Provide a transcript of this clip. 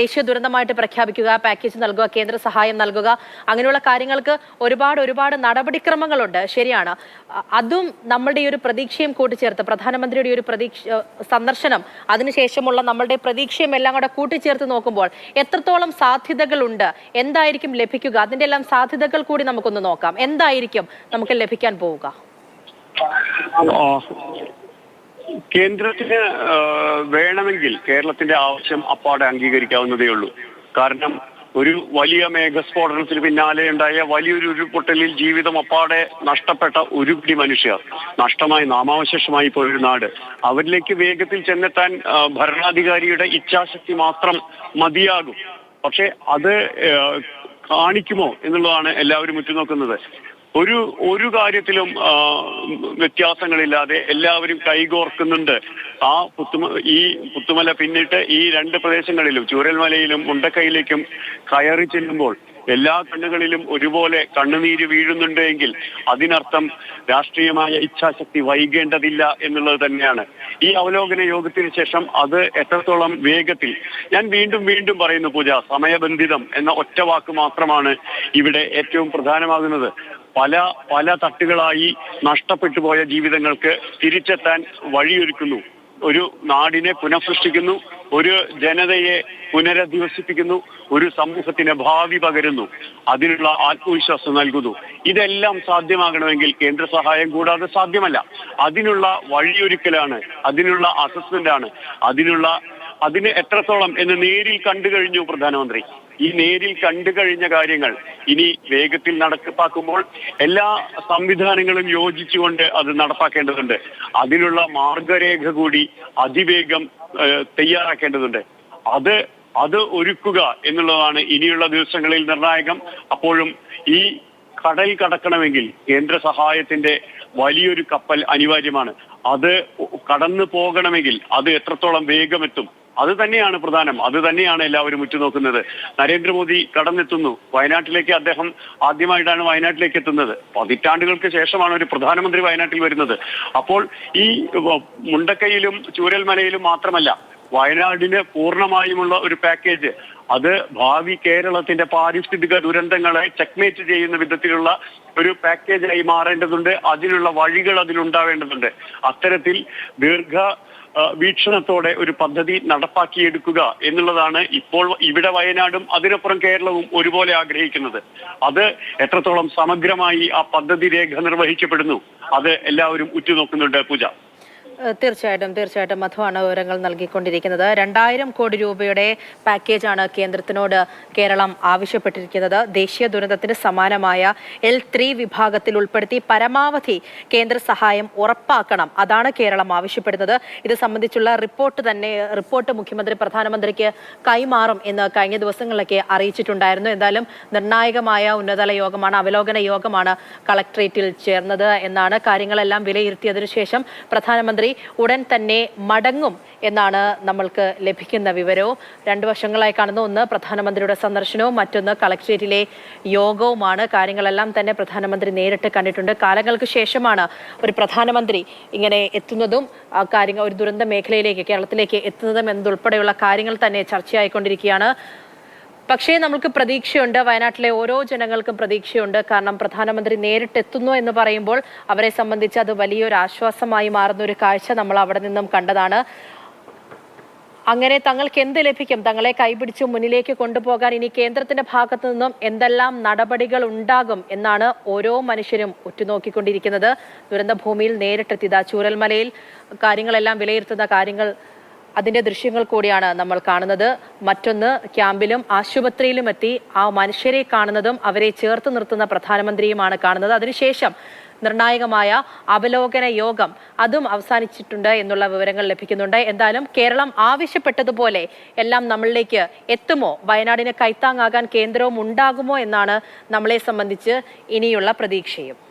ദേശീയ ദുരന്തമായിട്ട് പ്രഖ്യാപിക്കുക പാക്കേജ് നൽകുക കേന്ദ്ര സഹായം നൽകുക അങ്ങനെയുള്ള കാര്യങ്ങൾക്ക് ഒരുപാട് ഒരുപാട് നടപടിക്രമങ്ങളുണ്ട്. ശരിയാണ്. അതും നമ്മളുടെ ഈ ഒരു പ്രതീക്ഷയും കൂട്ടിച്ചേർത്ത് പ്രധാനമന്ത്രിയുടെ ഒരു പ്രതീക്ഷ സന്ദർശനം അതിനുശേഷമുള്ള നമ്മളുടെ പ്രതീക്ഷയും എല്ലാം കൂടെ കൂട്ടിച്ചേർത്ത് നോക്കുമ്പോൾ എത്രത്തോളം സാധ്യതകളുണ്ട് എന്തായിരിക്കും ലഭിക്കുക അതിന്റെ എല്ലാം സാധ്യതകൾ കൂടി നമുക്കൊന്ന് നോക്കാം. എന്തായിരിക്കും നമുക്ക് ലഭിക്കാൻ പോവുക? കേന്ദ്രത്തിന് വേണമെങ്കിൽ കേരളത്തിന്റെ ആവശ്യം അപ്പാടെ അംഗീകരിക്കാവുന്നതേ ഉള്ളൂ. കാരണം ഒരു വലിയ മേഘസ്ഫോടനത്തിന് പിന്നാലെ ഉണ്ടായ വലിയൊരു ഉരുൾപൊട്ടലിൽ ജീവിതം അപ്പാടെ നഷ്ടപ്പെട്ട ഒരുപിടി മനുഷ്യർ നഷ്ടമായി നാമാവശേഷമായി പോയൊരു നാട്. അവരിലേക്ക് വേഗത്തിൽ ചെന്നെത്താൻ ഭരണാധികാരിയുടെ ഇച്ഛാശക്തി മാത്രം മതിയാകും. പക്ഷെ അത് കാണിക്കുമോ എന്നുള്ളതാണ് എല്ലാവരും ഉറ്റുനോക്കുന്നത്. ഒരു ഒരു കാര്യത്തിലും വ്യത്യാസങ്ങളില്ലാതെ എല്ലാവരും കൈകോർക്കുന്നുണ്ട്. ആ പുത്തുമ ഈ പുത്തുമല പിന്നിട്ട് ഈ രണ്ട് പ്രദേശങ്ങളിലും ചൂരൽമലയിലും മുണ്ടക്കൈയിലേക്കും കയറി ചെല്ലുമ്പോൾ എല്ലാ കണ്ണുകളിലും ഒരുപോലെ കണ്ണുനീര് വീഴുന്നുണ്ട് എങ്കിൽ അതിനർത്ഥം രാഷ്ട്രീയമായ ഇച്ഛാശക്തി വൈകേണ്ടതില്ല എന്നുള്ളത് തന്നെയാണ്. ഈ അവലോകന യോഗത്തിന് ശേഷം അത് എത്രത്തോളം വേഗത്തിൽ ഞാൻ വീണ്ടും വീണ്ടും പറയുന്നു പൂജ സമയബന്ധിതം എന്ന ഒറ്റ വാക്ക് മാത്രമാണ് ഇവിടെ ഏറ്റവും പ്രധാനമാകുന്നത്. പല പല തട്ടുകളായി നഷ്ടപ്പെട്ടു പോയ ജീവിതങ്ങൾക്ക് തിരിച്ചെത്താൻ വഴിയൊരുക്കുന്നു. ഒരു നാടിനെ പുനഃസൃഷ്ടിക്കുന്നു ഒരു ജനതയെ പുനരധിവസിപ്പിക്കുന്നു ഒരു സമൂഹത്തിന് ഭാവി പകരുന്നു അതിനുള്ള ആത്മവിശ്വാസം നൽകുന്നു. ഇതെല്ലാം സാധ്യമാകണമെങ്കിൽ കേന്ദ്ര സഹായം കൂടാതെ സാധ്യമല്ല. അതിനുള്ള വഴിയൊരുക്കലാണ് അതിനുള്ള അസസ്മെന്റ് ആണ് അതിനുള്ള അതിന് എത്രത്തോളം എന്ന് നേരിൽ കണ്ടു കഴിഞ്ഞു പ്രധാനമന്ത്രി. ഈ നേരിൽ കണ്ടു കഴിഞ്ഞ കാര്യങ്ങൾ ഇനി വേഗത്തിൽ നടപ്പാക്കുമ്പോൾ എല്ലാ സംവിധാനങ്ങളും യോജിച്ചുകൊണ്ട് അത് നടപ്പാക്കേണ്ടതുണ്ട്. അതിനുള്ള മാർഗരേഖ കൂടി അതിവേഗം തയ്യാറാക്കേണ്ടതുണ്ട്. അത് അത് ഒരുക്കുക എന്നുള്ളതാണ് ഇനിയുള്ള ദിവസങ്ങളിൽ നിർണായകം. അപ്പോഴും ഈ കടൽ കടക്കണമെങ്കിൽ കേന്ദ്ര സഹായത്തിന്റെ വലിയൊരു കപ്പൽ അനിവാര്യമാണ്. അത് കടന്നു പോകണമെങ്കിൽ അത് എത്രത്തോളം വേഗമെത്തും അത് തന്നെയാണ് പ്രധാനം. അത് തന്നെയാണ് എല്ലാവരും ഉറ്റുനോക്കുന്നത്. നരേന്ദ്രമോദി കടന്നെത്തുന്നു. വയനാട്ടിലേക്ക് അദ്ദേഹം ആദ്യമായിട്ടാണ് വയനാട്ടിലേക്ക് എത്തുന്നത്. പതിറ്റാണ്ടുകൾക്ക് ശേഷമാണ് ഒരു പ്രധാനമന്ത്രി വയനാട്ടിൽ വരുന്നത്. അപ്പോൾ ഈ മുണ്ടക്കയിലും ചൂരൽമലയിലും മാത്രമല്ല വയനാടിന് പൂർണമായുമുള്ള ഒരു പാക്കേജ് അത് ഭാവി കേരളത്തിന്റെ പാരിസ്ഥിതിക ദുരന്തങ്ങളെ ചെക്മേറ്റ് ചെയ്യുന്ന വിധത്തിലുള്ള ഒരു പാക്കേജായി മാറേണ്ടതുണ്ട്. അതിനുള്ള വഴികൾ അതിലുണ്ടാവേണ്ടതുണ്ട്. അത്തരത്തിൽ ദീർഘ വീക്ഷണത്തോടെ ഒരു പദ്ധതി നടപ്പാക്കിയെടുക്കുക എന്നുള്ളതാണ് ഇപ്പോൾ ഇവിടെ വയനാടും അതിനപ്പുറം കേരളവും ഒരുപോലെ ആഗ്രഹിക്കുന്നത്. അത് എത്രത്തോളം സമഗ്രമായി ആ പദ്ധതി രേഖ നിർവഹിക്കപ്പെടുന്നു അത് എല്ലാവരും ഉറ്റുനോക്കുന്നുണ്ട് പൂജ. തീർച്ചയായിട്ടും തീർച്ചയായിട്ടും മധുവാണ് വിവരങ്ങൾ നൽകിക്കൊണ്ടിരിക്കുന്നത്. രണ്ടായിരം കോടി രൂപയുടെ പാക്കേജാണ് കേന്ദ്രത്തിനോട് കേരളം ആവശ്യപ്പെട്ടിരിക്കുന്നത്. ദേശീയ ദുരന്തത്തിന് സമാനമായ എൽ ത്രീ വിഭാഗത്തിൽ ഉൾപ്പെടുത്തി പരമാവധി കേന്ദ്ര സഹായം ഉറപ്പാക്കണം. അതാണ് കേരളം ആവശ്യപ്പെടുന്നത്. ഇത് സംബന്ധിച്ചുള്ള റിപ്പോർട്ട് തന്നെ റിപ്പോർട്ട് മുഖ്യമന്ത്രി പ്രധാനമന്ത്രിക്ക് കൈമാറും എന്ന് കഴിഞ്ഞ ദിവസങ്ങളിലൊക്കെ അറിയിച്ചിട്ടുണ്ടായിരുന്നു. എന്തായാലും നിർണായകമായ ഉന്നതതല യോഗമാണ് അവലോകന യോഗമാണ് കളക്ട്രേറ്റിൽ ചേർന്നത് എന്നാണ് കാര്യങ്ങളെല്ലാം വിലയിരുത്തിയതിനു ശേഷം പ്രധാനമന്ത്രി ഉടൻ തന്നെ മടങ്ങും എന്നാണ് നമ്മൾക്ക് ലഭിക്കുന്ന വിവരവും. രണ്ട് വശങ്ങളായി കാണുന്ന. ഒന്ന് പ്രധാനമന്ത്രിയുടെ സന്ദർശനവും മറ്റൊന്ന് കളക്ട്രേറ്റിലെ യോഗവുമാണ്. കാര്യങ്ങളെല്ലാം തന്നെ പ്രധാനമന്ത്രി നേരിട്ട് കണ്ടിട്ടുണ്ട്. കാലങ്ങൾക്ക് ശേഷമാണ് ഒരു പ്രധാനമന്ത്രി ഇങ്ങനെ എത്തുന്നതും ആ കാര്യങ്ങൾ ഒരു ദുരന്ത മേഖലയിലേക്ക് കേരളത്തിലേക്ക് എത്തുന്നതും എന്നതുൾപ്പെടെയുള്ള കാര്യങ്ങൾ തന്നെ ചർച്ചയായിക്കൊണ്ടിരിക്കുകയാണ്. പക്ഷേ നമുക്ക് പ്രതീക്ഷയുണ്ട് വയനാട്ടിലെ ഓരോ ജനങ്ങൾക്കും പ്രതീക്ഷയുണ്ട്. കാരണം പ്രധാനമന്ത്രി നേരിട്ടെത്തുന്നു എന്ന് പറയുമ്പോൾ അവരെ സംബന്ധിച്ച് അത് വലിയൊരു ആശ്വാസമായി മാറുന്ന ഒരു കാഴ്ച നമ്മൾ അവിടെ നിന്നും കണ്ടതാണ്. അങ്ങനെ തങ്ങൾക്ക് എന്ത് ലഭിക്കും? തങ്ങളെ കൈപിടിച്ച് മുന്നിലേക്ക് കൊണ്ടുപോകാൻ ഇനി കേന്ദ്രത്തിന്റെ ഭാഗത്തു നിന്നും എന്തെല്ലാം നടപടികൾ ഉണ്ടാകും എന്നാണ് ഓരോ മനുഷ്യരും ഉറ്റുനോക്കിക്കൊണ്ടിരിക്കുന്നത്. ദുരന്തഭൂമിയിൽ നേരിട്ടെത്തിയത് ചൂരൽമലയിൽ കാര്യങ്ങളെല്ലാം വിലയിരുത്തുന്ന കാര്യങ്ങൾ അതിന്റെ ദൃശ്യങ്ങൾ കൂടിയാണ് നമ്മൾ കാണുന്നത്. മറ്റൊന്ന് ക്യാമ്പിലും ആശുപത്രിയിലും എത്തി ആ മനുഷ്യരെ കാണുന്നതും അവരെ ചേർത്ത് നിർത്തുന്ന പ്രധാനമന്ത്രിയുമാണ് കാണുന്നത്. അതിനുശേഷം നിർണായകമായ അവലോകന യോഗം അതും അവസാനിച്ചിട്ടുണ്ട് എന്നുള്ള വിവരങ്ങൾ ലഭിക്കുന്നുണ്ട്. എന്തായാലും കേരളം ആവശ്യപ്പെട്ടതുപോലെ എല്ലാം നമ്മളിലേക്ക് എത്തുമോ? വയനാടിന് കൈത്താങ്ങാകാൻ കേന്ദ്രവും ഉണ്ടാകുമോ എന്നാണ് നമ്മളെ സംബന്ധിച്ച് ഇനിയുള്ള പ്രതീക്ഷയും.